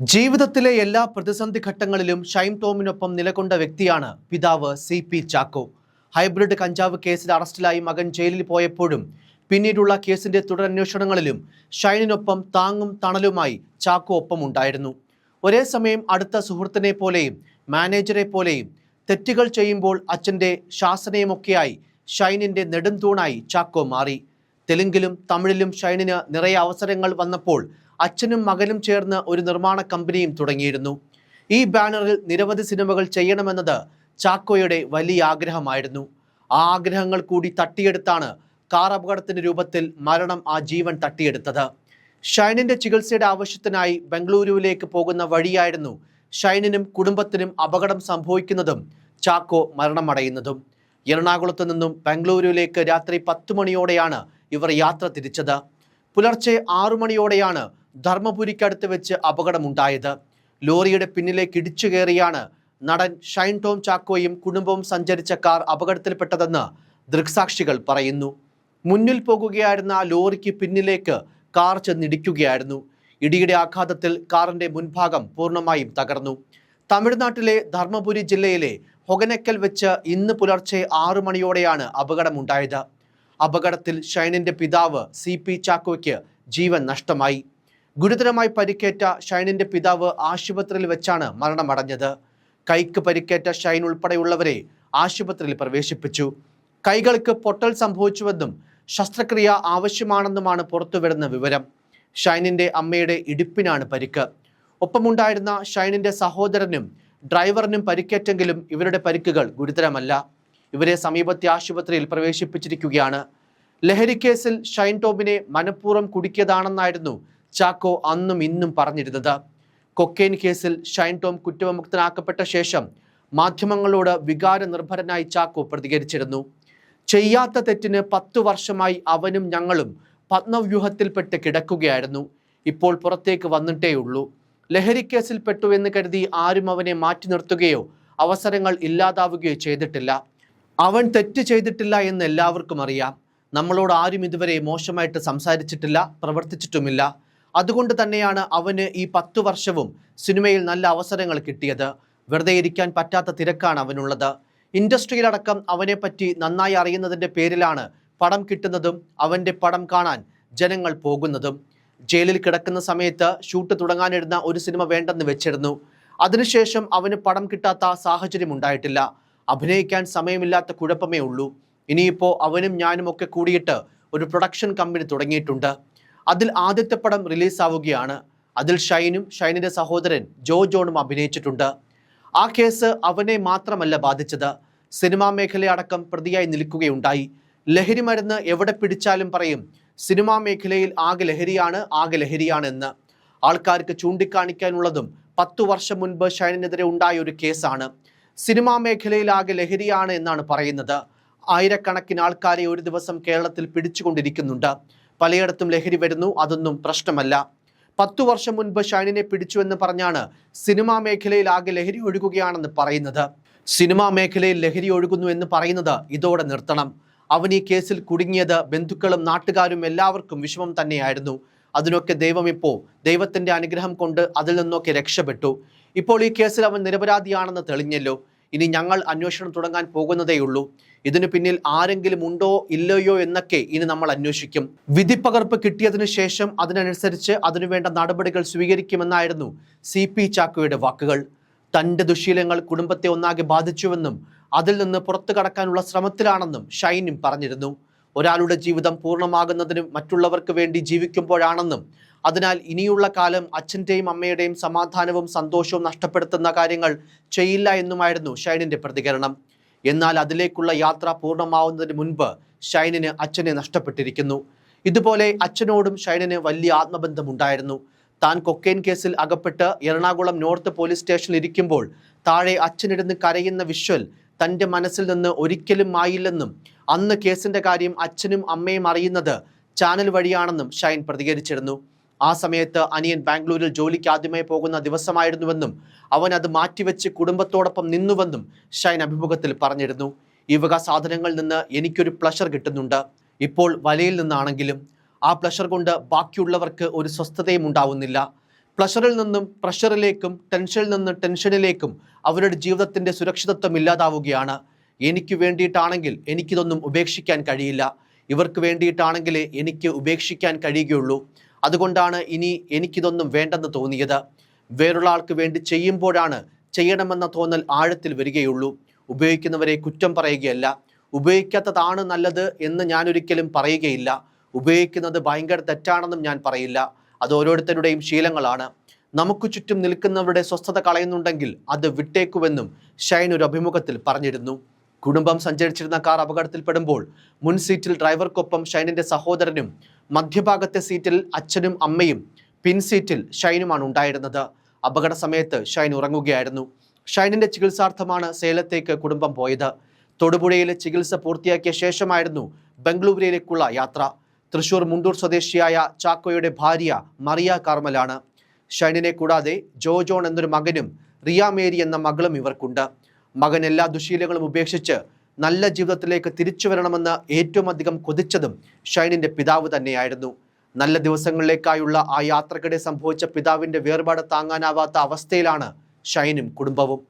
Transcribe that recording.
ജീവിതത്തിലെ എല്ലാ പ്രതിസന്ധി ഘട്ടങ്ങളിലും ഷൈം ടോമിനൊപ്പം നിലകൊണ്ട വ്യക്തിയാണ് പിതാവ് സി പി ചാക്കോ. ഹൈബ്രിഡ് കഞ്ചാവ് കേസിൽ അറസ്റ്റിലായി മകൻ ജയിലിൽ പോയപ്പോഴും പിന്നീടുള്ള കേസിന്റെ തുടരന്വേഷണങ്ങളിലും ഷൈനിനൊപ്പം താങ്ങും തണലുമായി ചാക്കോ ഒപ്പമുണ്ടായിരുന്നു. ഒരേ സമയം അടുത്ത സുഹൃത്തിനെ പോലെയും മാനേജറെ പോലെയും തെറ്റുകൾ ചെയ്യുമ്പോൾ അച്ഛന്റെ ശാസനയുമൊക്കെയായി ഷൈനിന്റെ നെടുംതൂണായി ചാക്കോ മാറി. തെലുങ്കിലും തമിഴിലും ഷൈനിന് നിറയെ അവസരങ്ങൾ വന്നപ്പോൾ അച്ഛനും മകനും ചേർന്ന് ഒരു നിർമ്മാണ കമ്പനിയും തുടങ്ങിയിരുന്നു. ഈ ബാനറിൽ നിരവധി സിനിമകൾ ചെയ്യണമെന്നത് ചാക്കോയുടെ വലിയ ആഗ്രഹമായിരുന്നു. ആ ആഗ്രഹങ്ങൾ കൂടി തട്ടിയെടുത്താണ് കാർ അപകടത്തിന്റെ രൂപത്തിൽ മരണം ആ ജീവൻ തട്ടിയെടുത്തത്. ഷൈനിന്റെ ചികിത്സയുടെ ആവശ്യത്തിനായി ബംഗളൂരുവിലേക്ക് പോകുന്ന വഴിയായിരുന്നു ഷൈനിനും കുടുംബത്തിനും അപകടം സംഭവിക്കുന്നതും ചാക്കോ മരണമടയുന്നതും. എറണാകുളത്തു നിന്നും ബംഗളൂരുവിലേക്ക് രാത്രി പത്ത് മണിയോടെയാണ് ഇവർ യാത്ര തിരിച്ചത്. പുലർച്ചെ ആറു മണിയോടെയാണ് ധർമ്മപുരിക്കടുത്ത് വെച്ച് അപകടമുണ്ടായത്. ലോറിയുടെ പിന്നിലേക്ക് ഇടിച്ചു കയറിയാണ് നടൻ ഷൈൻ ടോം ചാക്കോയും കുടുംബവും സഞ്ചരിച്ച കാർ അപകടത്തിൽപ്പെട്ടതെന്ന് ദൃക്സാക്ഷികൾ പറയുന്നു. മുന്നിൽ പോകുകയായിരുന്ന ലോറിക്ക് പിന്നിലേക്ക് കാർ ചെന്നിടിക്കുകയായിരുന്നു. ഇടിയുടെ ആഘാതത്തിൽ കാറിന്റെ മുൻഭാഗം പൂർണമായും തകർന്നു. തമിഴ്നാട്ടിലെ ധർമ്മപുരി ജില്ലയിലെ ഹൊഗനക്കൽ വെച്ച് ഇന്ന് പുലർച്ചെ ആറു മണിയോടെയാണ് അപകടമുണ്ടായത്. അപകടത്തിൽ ഷൈനിന്റെ പിതാവ് സി പി ചാക്കോയ്ക്ക് ജീവൻ നഷ്ടമായി. ഗുരുതരമായി പരിക്കേറ്റ ഷൈനിന്റെ പിതാവ് ആശുപത്രിയിൽ വെച്ചാണ് മരണമടഞ്ഞത്. കൈക്ക് പരിക്കേറ്റ ഷൈൻ ഉൾപ്പെടെയുള്ളവരെ ആശുപത്രിയിൽ പ്രവേശിപ്പിച്ചു. കൈകൾക്ക് പൊട്ടൽ സംഭവിച്ചുവെന്നും ശസ്ത്രക്രിയ ആവശ്യമാണെന്നുമാണ് പുറത്തുവരുന്ന വിവരം. ഷൈനിന്റെ അമ്മയുടെ ഇടുപ്പിനാണ് പരിക്ക്. ഒപ്പമുണ്ടായിരുന്ന ഷൈനിന്റെ സഹോദരനും ഡ്രൈവറിനും പരിക്കേറ്റെങ്കിലും ഇവരുടെ പരിക്കുകൾ ഗുരുതരമല്ല. ഇവരെ സമീപത്തെ ആശുപത്രിയിൽ പ്രവേശിപ്പിച്ചിരിക്കുകയാണ്. ലഹരിക്കേസിൽ ഷൈൻ ടോമിനെ മനഃപൂർവം കുടുക്കിയതാണെന്നായിരുന്നു ചാക്കോ അന്നും ഇന്നും പറഞ്ഞിരുന്നത്. കൊക്കെയിൻ കേസിൽ ഷൈൻ ടോം കുറ്റവിമുക്തനാക്കപ്പെട്ട ശേഷം മാധ്യമങ്ങളോട് വികാര നിർഭരനായി ചാക്കോ പ്രതികരിച്ചിരുന്നു. ചെയ്യാത്ത തെറ്റിന് പത്തു വർഷമായി അവനും ഞങ്ങളും പത്മവ്യൂഹത്തിൽപ്പെട്ട് കിടക്കുകയായിരുന്നു. ഇപ്പോൾ പുറത്തേക്ക് വന്നിട്ടേയുള്ളൂ. ലഹരിക്കേസിൽ പെട്ടു എന്ന് കരുതി ആരും അവനെ മാറ്റി നിർത്തുകയോ അവസരങ്ങൾ ഇല്ലാതാവുകയോ ചെയ്തിട്ടില്ല. അവൻ തെറ്റ് ചെയ്തിട്ടില്ല എന്ന് എല്ലാവർക്കും അറിയാം. നമ്മളോട് ആരും ഇതുവരെ മോശമായിട്ട് സംസാരിച്ചിട്ടില്ല പ്രവർത്തിച്ചിട്ടുമില്ല. അതുകൊണ്ട് തന്നെയാണ് അവന് ഈ പത്തു വർഷവും സിനിമയിൽ നല്ല അവസരങ്ങൾ കിട്ടിയത്. വെറുതെ ഇരിക്കാൻ പറ്റാത്ത തിരക്കാണ് അവനുള്ളത്. ഇൻഡസ്ട്രിയിലടക്കം അവനെപ്പറ്റി നന്നായി അറിയുന്നതിന്റെ പേരിലാണ് പടം കിട്ടുന്നതും അവന്റെ പടം കാണാൻ ജനങ്ങൾ പോകുന്നതും. ജയിലിൽ കിടക്കുന്ന സമയത്ത് ഷൂട്ട് തുടങ്ങാനിരുന്ന ഒരു സിനിമ വേണ്ടെന്ന് വെച്ചിരുന്നു. അതിനുശേഷം അവന് പടം കിട്ടാത്ത സാഹചര്യം ഉണ്ടായിട്ടില്ല. അഭിനയിക്കാൻ സമയമില്ലാത്ത കുഴപ്പമേ ഉള്ളൂ. ഇനിയിപ്പോൾ അവനും ഞാനും ഒക്കെ കൂടിയിട്ട് ഒരു പ്രൊഡക്ഷൻ കമ്പനി തുടങ്ങിയിട്ടുണ്ട്. അതിൽ ആദ്യത്തെ പടം റിലീസാവുകയാണ്. അതിൽ ഷൈനും ഷൈനിന്റെ സഹോദരൻ ജോ ജോണും അഭിനയിച്ചിട്ടുണ്ട്. ആ കേസ് അവനെ മാത്രമല്ല ബാധിച്ചത്. സിനിമാ മേഖലയടക്കം പ്രതിയായി നിൽക്കുകയുണ്ടായി. ലഹരി മരുന്ന് എവിടെ പിടിച്ചാലും പറയും സിനിമാ മേഖലയിൽ ആകെ ലഹരിയാണ് ആകെ ലഹരിയാണ് എന്ന്. ആൾക്കാർക്ക് ചൂണ്ടിക്കാണിക്കാനുള്ളതും പത്തു വർഷം മുൻപ് ഷൈനിനെതിരെ ഉണ്ടായ ഒരു കേസാണ്. സിനിമാ മേഖലയിൽ ആകെ ലഹരിയാണ് എന്നാണ് പറയുന്നത്. ആയിരക്കണക്കിന് ആൾക്കാരെ ഒരു ദിവസം കേരളത്തിൽ പിടിച്ചുകൊണ്ടിരിക്കുന്നുണ്ട്. പലയിടത്തും ലഹരി വരുന്നു അതൊന്നും പ്രശ്നമല്ല. പത്തു വർഷം മുൻപ് ഷൈനിനെ പിടിച്ചു എന്ന് പറഞ്ഞാണ് സിനിമാ മേഖലയിൽ ആകെ ലഹരി ഒഴുകുകയാണെന്ന് പറയുന്നത്. സിനിമാ മേഖലയിൽ ലഹരി ഒഴുകുന്നു എന്ന് പറയുന്നത് ഇതോടെ നിർത്തണം. അവൻ ഈ കേസിൽ കുടുങ്ങിയത് ബന്ധുക്കളും നാട്ടുകാരും എല്ലാവർക്കും വിഷമം തന്നെയായിരുന്നു. അതിനൊക്കെ ദൈവം ഇപ്പോൾ ദൈവത്തിന്റെ അനുഗ്രഹം കൊണ്ട് അതിൽ നിന്നൊക്കെ രക്ഷപ്പെട്ടു. ഇപ്പോൾ ഈ കേസിൽ അവൻ നിരപരാധിയാണെന്ന് തെളിഞ്ഞല്ലോ. ഇനി ഞങ്ങൾ അന്വേഷണം തുടങ്ങാൻ പോകുന്നതേയുള്ളൂ. ഇതിനു പിന്നിൽ ആരെങ്കിലും ഉണ്ടോ ഇല്ലയോ എന്നൊക്കെ ഇനി നമ്മൾ അന്വേഷിക്കും. വിധിപ്പകർപ്പ് കിട്ടിയതിനു ശേഷം അതിനനുസരിച്ച് അതിനുവേണ്ട നടപടികൾ സ്വീകരിക്കുമെന്നായിരുന്നു സി പി ചാക്കോയുടെ വാക്കുകൾ. തന്റെ ദുശീലങ്ങൾ കുടുംബത്തെ ഒന്നാകെ ബാധിച്ചുവെന്നും അതിൽ നിന്ന് പുറത്തു കടക്കാനുള്ള ശ്രമത്തിലാണെന്നും ഷൈനും പറഞ്ഞിരുന്നു. ഒരാളുടെ ജീവിതം പൂർണമാകുന്നതിനും മറ്റുള്ളവർക്ക് വേണ്ടി ജീവിക്കുമ്പോഴാണെന്നും അതിനാൽ ഇനിയുള്ള കാലം അച്ഛന്റെയും അമ്മയുടെയും സമാധാനവും സന്തോഷവും നഷ്ടപ്പെടുത്തുന്ന കാര്യങ്ങൾ ചെയ്യില്ല എന്നുമായിരുന്നു ഷൈനിന്റെ പ്രതികരണം. എന്നാൽ അതിലേക്കുള്ള യാത്ര പൂർണമാവുന്നതിന് മുൻപ് ഷൈനിന് അച്ഛനെ നഷ്ടപ്പെട്ടിരിക്കുന്നു. ഇതുപോലെ അച്ഛനോടും ഷൈനിന് വലിയ ആത്മബന്ധമുണ്ടായിരുന്നു. താൻ കൊക്കെയിൻ കേസിൽ അകപ്പെട്ട് എറണാകുളം നോർത്ത് പോലീസ് സ്റ്റേഷനിൽ ഇരിക്കുമ്പോൾ താഴെ അച്ഛനിരുന്ന് കരയുന്ന വിഷ്വൽ തന്റെ മനസ്സിൽ നിന്ന് ഒരിക്കലും ആയില്ലെന്നും അന്ന് കേസിന്റെ കാര്യം അച്ഛനും അമ്മയും അറിയുന്നത് ചാനൽ വഴിയാണെന്നും ഷൈൻ പ്രതികരിച്ചിരുന്നു. ആ സമയത്ത് അനിയൻ ബാംഗ്ലൂരിൽ ജോലിക്ക് ആദ്യമായി പോകുന്ന ദിവസമായിരുന്നുവെന്നും അവൻ അത് മാറ്റിവെച്ച് കുടുംബത്തോടൊപ്പം നിന്നുവെന്നും ഷൈൻ അഭിമുഖത്തിൽ പറഞ്ഞിരുന്നു. ഈ വക സാധനങ്ങളിൽ നിന്ന് എനിക്കൊരു പ്ലഷർ കിട്ടുന്നുണ്ട്. ഇപ്പോൾ വലയിൽ നിന്നാണെങ്കിലും ആ പ്ലഷർ കൊണ്ട് ബാക്കിയുള്ളവർക്ക് ഒരു സ്വസ്ഥതയും ഉണ്ടാവുന്നില്ല. പ്ലഷറിൽ നിന്നും പ്രഷറിലേക്കും ടെൻഷനിൽ നിന്ന് ടെൻഷനിലേക്കും അവരുടെ ജീവിതത്തിന്റെ സുരക്ഷിതത്വം ഇല്ലാതാവുകയാണ്. എനിക്ക് വേണ്ടിയിട്ടാണെങ്കിൽ എനിക്കിതൊന്നും ഉപേക്ഷിക്കാൻ കഴിയില്ല. ഇവർക്ക് വേണ്ടിയിട്ടാണെങ്കിലേ എനിക്ക് ഉപേക്ഷിക്കാൻ കഴിയുകയുള്ളൂ. അതുകൊണ്ടാണ് ഇനി എനിക്കിതൊന്നും വേണ്ടെന്ന് തോന്നിയത്. വേറൊരു ആൾക്ക് വേണ്ടി ചെയ്യുമ്പോഴാണ് ചെയ്യണമെന്ന തോന്നൽ ആഴത്തിൽ വരികയുള്ളൂ. ഉപയോഗിക്കുന്നവരെ കുറ്റം പറയുകയല്ല. ഉപയോഗിക്കാത്തതാണ് നല്ലത് എന്ന് ഞാൻ ഒരിക്കലും പറയുകയില്ല. ഉപയോഗിക്കുന്നത് ഭയങ്കര തെറ്റാണെന്നും ഞാൻ പറയില്ല. അത് ഓരോരുത്തരുടെയും ശീലങ്ങളാണ്. നമുക്ക് ചുറ്റും നിൽക്കുന്നവരുടെ സ്വസ്ഥത കളയുന്നുണ്ടെങ്കിൽ അത് വിട്ടേക്കുവെന്നും ഷൈൻ ഒരു അഭിമുഖത്തിൽ പറഞ്ഞിരുന്നു. കുടുംബം സഞ്ചരിച്ചിരുന്ന കാർ അപകടത്തിൽപ്പെടുമ്പോൾ മുൻ സീറ്റിൽ ഡ്രൈവർക്കൊപ്പം ഷൈനിന്റെ സഹോദരനും മധ്യഭാഗത്തെ സീറ്റിൽ അച്ഛനും അമ്മയും പിൻ സീറ്റിൽ ഷൈനുമാണ് ഉണ്ടായിരുന്നത്. അപകട സമയത്ത് ഷൈൻ ഉറങ്ങുകയായിരുന്നു. ഷൈനിന്റെ ചികിത്സാർത്ഥമാണ് സേലത്തേക്ക് കുടുംബം പോയത്. തൊടുപുഴയിലെ ചികിത്സ പൂർത്തിയാക്കിയ ശേഷമായിരുന്നു ബംഗളൂരുവിലേക്കുള്ള യാത്ര. തൃശൂർ മുണ്ടൂർ സ്വദേശിയായ ചാക്കോയുടെ ഭാര്യ മറിയ കാർമലാണ്. ഷൈനിനെ കൂടാതെ ജോജോൺ എന്നൊരു മകനും റിയ മേരി എന്ന മകളും ഇവർക്കുണ്ട്. മകൻ എല്ലാ ദുശീലങ്ങളും ഉപേക്ഷിച്ച് നല്ല ജീവിതത്തിലേക്ക് തിരിച്ചു വരണമെന്ന് ഏറ്റവും അധികം കൊതിച്ചതും ഷൈനിന്റെ പിതാവ് തന്നെയായിരുന്നു. നല്ല ദിവസങ്ങളിലേക്കായുള്ള ആ യാത്രക്കിടെ സംഭവിച്ച പിതാവിന്റെ വേർപാട് താങ്ങാനാവാത്ത അവസ്ഥയിലാണ് ഷൈനും കുടുംബവും.